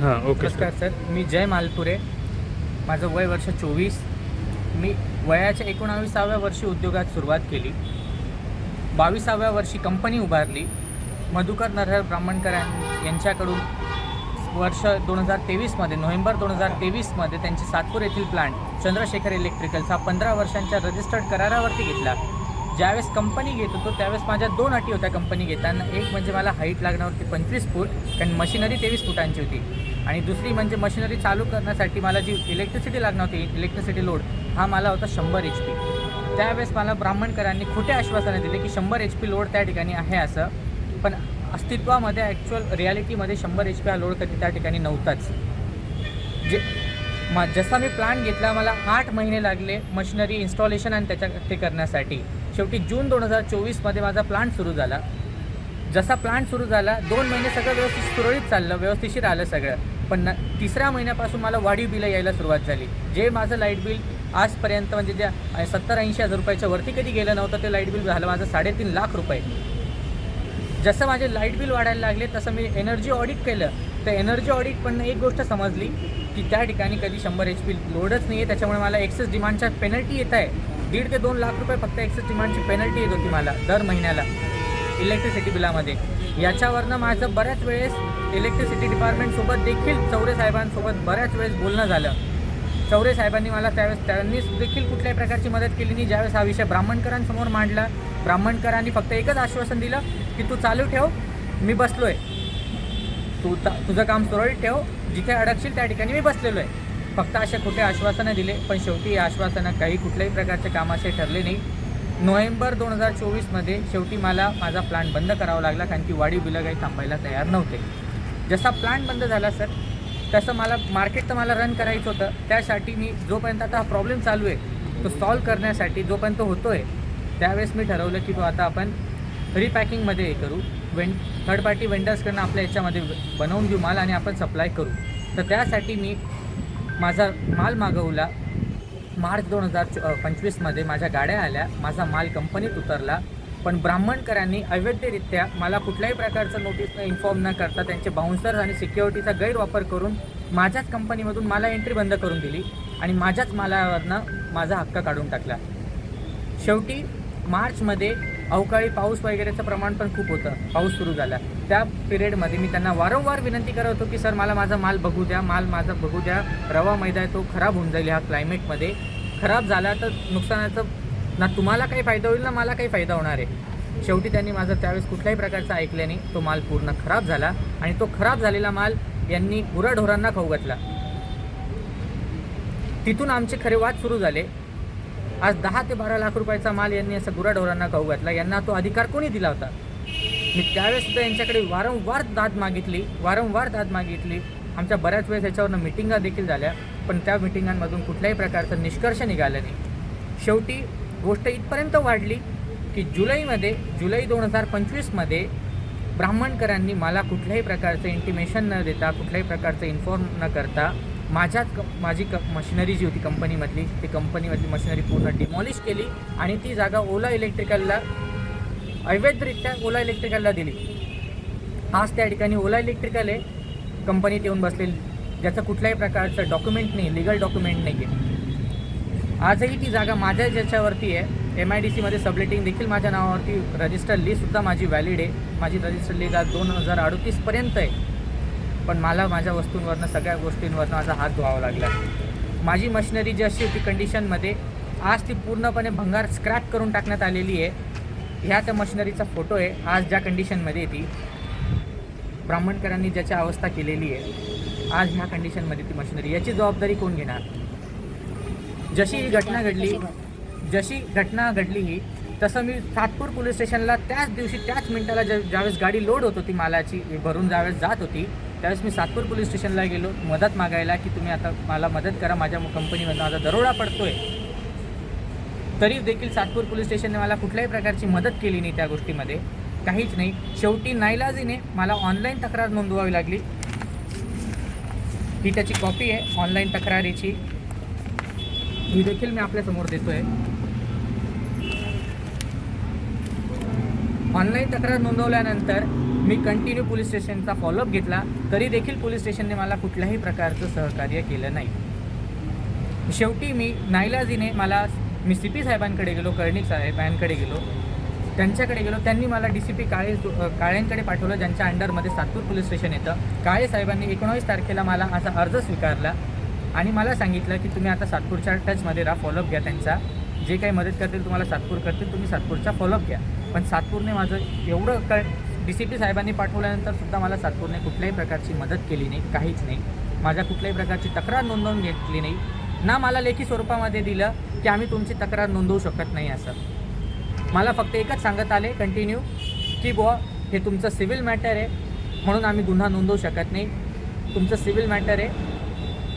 हां ओके. नमस्कार सर. मी जय मालपुरे. माझं वय वर्ष चोवीस. मी वयाच्या एकोणावीसाव्या वर्षी उद्योगात सुरुवात केली. बावीसाव्या वर्षी कंपनी उभारली. मधुकर नरहर ब्राह्मणकरां यांच्याकडून वर्ष दोन हजार तेवीसमध्ये नोव्हेंबर दोन हजार तेवीसमध्ये त्यांचे सातपूर येथील प्लांट चंद्रशेखर इलेक्ट्रिकल्स हा पंधरा वर्षांच्या रजिस्टर्ड करारावरती घेतला. ज्यावेळेस कंपनी घेत होतो त्यावेळेस माझ्या दोन अटी होत्या कंपनी घेताना. एक म्हणजे मला हाईट लागणार होती पंचवीस फूट कारण मशिनरी तेवीस फुटांची होती. आणि दुसरी म्हणजे मशिनरी चालू करण्यासाठी मला जी इलेक्ट्रिसिटी लागणार होती इलेक्ट्रिसिटी लोड हा मला होता शंभर एच पी त्यावेळेस मला ब्राह्मणकरांनी खोटे आश्वासने दिले की शंभर एच पी लोड त्या ठिकाणी आहे असं. पण अस्तित्वामध्ये ॲक्च्युअल रियालिटीमध्ये शंभर एच पी हा लोड कधी त्या ठिकाणी नव्हताच. जे मा जसा मी प्लॅन घेतला मला आठ महिने लागले मशिनरी इन्स्टॉलेशन आणि त्याच्या ते करण्यासाठी. शेवटी जून दोन हजार चोवीसमध्ये माझा प्लांट सुरू झाला. जसा प्लांट सुरू झाला दोन महिने सगळं व्यवस्थित सुरळीत चाललं व्यवस्थिशीर आलं सगळं. पण न तिसऱ्या महिन्यापासून मला वाढीव बिलं यायला सुरुवात झाली. जे माझं लाइट बिल आजपर्यंत म्हणजे ज्या सत्तर ऐंशी हजार रुपयाच्या वरती कधी गेलं नव्हतं ते लाइट बिल झालं माझं साडेतीन लाख रुपये. जसं माझे लाइट बिल वाढायला लागले तसं मी एनर्जी ऑडिट केलं. तर एनर्जी ऑडिट पण एक गोष्ट समजली की त्या ठिकाणी कधी शंभर एच पी लोडच नाही आहे त्याच्यामुळे मला एक्सेस डिमांडच्या पेनल्टी येत आहे. दीड ते दोन लाख रुपये फक्त एक्सेस डिमांडची पेनल्टी येत होती मला दर महिन्याला. इलेक्ट्रिसिटी बिलामध्ये याच्यावरनं माझं बऱ्याच वेळेस इलेक्ट्रिसिटी डिपार्टमेंटसोबत देखील चौरे साहेबांसोबत बऱ्याच वेळेस बोलणं झालं. चौरे साहेबांनी मला त्यावेळेस त्यांनी देखील कुठल्याही प्रकारची मदत केली नाही. ज्यावेळेस हा विषय ब्राह्मणकरांसमोर मांडला ब्राह्मणकरांनी फक्त एकच आश्वासन दिलं की तू चालू ठेव मी बसलो आहे तू ता तुझं काम सुरळीत ठेव जिथे अडकशील त्या ठिकाणी मी बसलेलो आहे फक्त असे खोटे आश्वासनं दिले पण शेवटी आश्वासनं काही कुठल्याही प्रकारचे कामाचे ठरले नाही. नोव्हेंबर दोन हजार चोवीसमध्ये शेवटी मला माझा प्लांट बंद करावा लागला कारण की वाढीव बिलं काही थांबायला तयार नव्हते. जसा प्लांट बंद झाला सर तसं मला मार्केट तर मला रन करायचं होतं. त्यासाठी मी जोपर्यंत आता हा प्रॉब्लेम चालू आहे तो सॉल्व करण्यासाठी जोपर्यंत होतो आहे त्यावेळेस मी ठरवलं की तो आता आपण रिपॅकिंगमध्ये हे करू. वें थर्ड पार्टी वेंडर्सकडनं आपल्या याच्यामध्ये बनवून घेऊ माल आणि आपण सप्लाय करू. तर त्यासाठी मी माझा माल मागवला. मार्च दोन हजार चो पंचवीसमध्ये माझ्या गाड्या आल्या. माझा माल कंपनीत उतरला. पण ब्राह्मणकरांनी अवैधरित्या मला कुठल्याही प्रकारचं नोटीस इन्फॉर्म न करता त्यांचे बाउन्सर्स आणि सिक्युरिटीचा गैरवापर करून माझ्याच कंपनीमधून मला एंट्री बंद करून दिली आणि माझ्याच मालावरनं माझा हक्क काढून टाकला. शेवटी मार्चमध्ये अवकाळी पाऊस वगैरेचं प्रमाण पण खूप होतं. पाऊस सुरू झाला. त्या पिरियडमध्ये मी त्यांना वारंवार विनंती करत होतो की सर मला माझा माल बघू द्या. माल माझा बघू द्या. रवा मैदा आहे तो खराब होऊन जाईल ह्या क्लायमेटमध्ये खराब झाला तर नुकसानाचं ना तुम्हाला काही फायदा होईल ना मला काही फायदा होणार आहे. शेवटी त्यांनी माझं त्यावेळेस कुठल्याही प्रकारचं ऐकल्याने तो माल पूर्ण खराब झाला आणि तो खराब झालेला माल यांनी गुराढोरांना खाऊ घातला. तिथून आमचे खरे वाद सुरू झाले. आज दहा ते बारा लाख रुपयाचा माल यांनी असं गुराढोरांना खाऊ घातला. यांना तो अधिकार कोणी दिला होता? मी त्यावेळेस सुद्धा यांच्याकडे वारंवार दाद मागितली वारंवार दाद मागितली. आमच्या बऱ्याच वेळेस याच्यावरनं मिटिंगा देखील झाल्या पण त्या मिटिंगांमधून कुठल्याही प्रकारचं निष्कर्ष निघालं नाही. शेवटी गोष्ट इथपर्यंत वाढली की जुलैमध्ये जुलै दोन हजार पंचवीसमध्ये ब्राह्मणकरांनी मला कुठल्याही प्रकारचं इंटिमेशन न देता कुठल्याही प्रकारचं इन्फॉर्म न करता माझ्याच क माझी क मशिनरी जी होती कंपनीमधली ती कंपनीमधली मशिनरी पूर्ण डिमॉलिश केली आणि ती जागा ओला इलेक्ट्रिकलला अवैधरित्या ओला इलेक्ट्रिकलला दिली. आज त्या ठिकाणी ओला इलेक्ट्रिकल आहे कंपनीत येऊन बसलेली. ज्याचं कुठल्याही प्रकारचं डॉक्युमेंट नाही लिगल डॉक्युमेंट नाही आहे आजही ती जागा माझ्या ज्याच्यावरती आहे एम आय डी सीमध्ये सबलेटिंग देखील माझ्या नावावरती रजिस्टर लिस्टसुद्धा माझी व्हॅलिड आहे. माझी रजिस्टर लिस्ट आज दोन हजार अडतीसपर्यंत आहे. पण मला माझ्या वस्तूंवरनं सगळ्या गोष्टींवरनं माझा हात धुवावा लागला. माझी मशिनरी जी अशी होती कंडिशनमध्ये आज ती पूर्णपणे भंगार स्क्रॅप करून टाकण्यात आलेली आहे. ह्या त्या मशिनरीचा फोटो आहे. आज ज्या कंडिशनमध्ये ती ब्राह्मणकरांनी ज्याची अवस्था केलेली आहे आज ह्या कंडिशनमध्ये ती मशिनरी याची जबाबदारी कोण घेणार? जशी ही घटना घडली जशी घटना घडली ही तसं मी सातपूर पोलीस स्टेशनला त्याच दिवशी त्याच मिनिटाला ज्या ज्यावेळेस गाडी लोड होत होती मालाची भरून ज्यावेळेस जात होती त्यावेळेस मी सातपूर पोलीस स्टेशनला गेलो. मदत मागायला की तुम्ही आता मला मदत करा माझ्या कंपनीमधून. माझा दरोडा पडतो आहे तरी देखील सातपूर पोलीस स्टेशनने मला कुठल्याही प्रकारची मदत केली नाही त्या गोष्टीमध्ये. काहीच नाही. शेवटी नाईलाजीने मला ऑनलाईन तक्रार नोंदवावी लागली. ही त्याची कॉपी आहे ऑनलाईन तक्रारीची. ही देखील मी आपल्यासमोर देतो आहे ऑनलाईन तक्रार नोंदवल्यानंतर मी कंटिन्यू पोलीस स्टेशनचा फॉलोअप घेतला तरी देखील पोलीस स्टेशनने मला कुठल्याही प्रकारचं सहकार्य केलं नाही. शेवटी मी नाईलाजीने मला मी सी पी साहेबांकडे गेलो कर्णिक साहेबांकडे गेलो. त्यांच्याकडे गेलो त्यांनी मला डी सी पी काळे काळ्यांकडे पाठवलं ज्यांच्या अंडरमध्ये सातपूर पोलीस स्टेशन येतं. काळे साहेबांनी एकोणावीस तारखेला मला असा अर्ज स्वीकारला आणि मला सांगितलं की तुम्ही आता सातपूरच्या टचमध्ये राहा फॉलोअप घ्या त्यांचा. जे काही मदत करतील तुम्हाला सातपूर करतील तुम्ही सातपूरचा फॉलोअप घ्या. पण सातपूरने माझं एवढं क डी सी पी साहेबांनी पाठवल्यानंतर सुद्धा मला सातपूरने कुठल्याही प्रकारची मदत केली नाही काहीच नाही. माझ्या कुठल्याही प्रकारची तक्रार नोंदवून घेतली नाही. ना मला लेखी स्वरूपामध्ये दिलं की आम्ही तुमची तक्रार नोंदवू शकत नाही असं. मला फक्त एकच सांगत आले कंटिन्यू की बुवा हे तुमचं सिव्हिल मॅटर आहे म्हणून आम्ही गुन्हा नोंदवू शकत नाही. तुमचं सिव्हिल मॅटर आहे.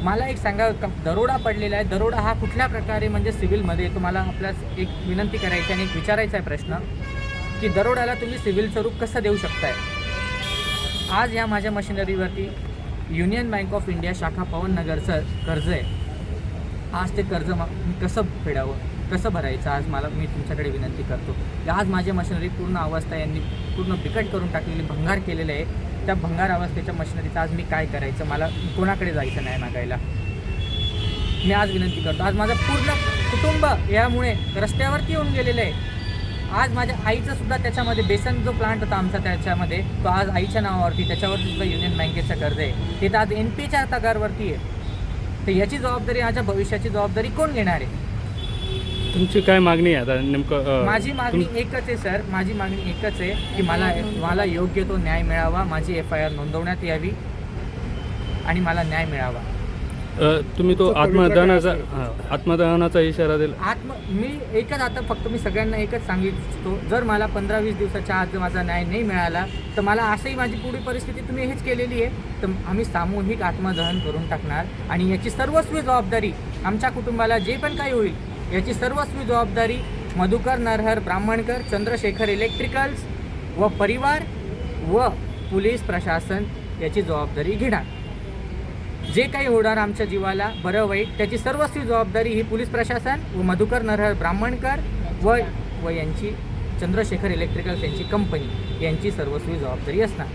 मला एक सांगा दरोडा पडलेला आहे. दरोडा हा कुठल्या प्रकारे म्हणजे सिव्हिलमध्ये तुम्हाला आपल्यास एक विनंती करायची आणि एक विचारायचा आहे प्रश्न. की दरोड्याला तुम्ही सिव्हिल स्वरूप कसं देऊ शकताय? आज या माझ्या मशिनरीवरती युनियन बँक ऑफ इंडिया शाखा पवन नगरचं कर्ज आहे. आज ते कर्ज मा मी कसं फेडावं? कसं भरायचं? आज मला मी तुमच्याकडे विनंती करतो. आज माझी मशिनरी पूर्ण अवस्था यांनी पूर्ण बिकट करून टाकलेली भंगार केलेलं आहे. त्या भंगार अवस्थेच्या मशिनरीचं आज मी काय करायचं? मला कोणाकडे जायचं नाही मागायला? मी आज विनंती करतो. आज माझं पूर्ण कुटुंब यामुळे रस्त्यावरती येऊन गेलेलं आहे. आज माझ्या आईचं सुद्धा त्याच्यामध्ये बेसन जो प्लांट होता आमचा त्याच्यामध्ये तो आज आईच्या नावावरती त्याच्यावरती सुद्धा युनियन बँकेचं कर्ज आहे. ते तर आज एन पीच्या तगारवरती आहे. तर याची जबाबदारी माझ्या भविष्याची जबाबदारी कोण घेणार आहे? तुमची काय मागणी आहे आता? नेमकं माझी मागणी एकच आहे सर. माझी मागणी एकच आहे की मला मला योग्य तो न्याय मिळावा. माझी एफ आय आर नोंदवण्यात यावी आणि मला न्याय मिळावा. तुम्ही तो? हा, आत्मदानाचा इशारा दिला. आत्म मी एकच आता फक्त मी सगळ्यांना एकच सांगिततो जर मला पंधरा वीस दिवसाच्या आत माझा न्याय नाही मिळाला तर मला असंही माझी पुढील परिस्थिती तुम्ही हेच केलेली आहे. तर आम्ही सामूहिक आत्मदहन करून टाकणार आणि याची सर्वस्वी जबाबदारी आमच्या कुटुंबाला जे पण काही होईल याची सर्वस्वी जबाबदारी मधुकर नरहर ब्राह्मणकर चंद्रशेखर इलेक्ट्रिकल्स व परिवार व पोलीस प्रशासन याची जबाबदारी घेणार. जे काही होणार आमच्या जीवाला बरं वाईट त्याची सर्वस्वी जबाबदारी ही पोलीस प्रशासन व मधुकर नरहर ब्राह्मणकर व व यांची चंद्रशेखर इलेक्ट्रिकल्स यांची कंपनी यांची सर्वस्वी जबाबदारी असणार.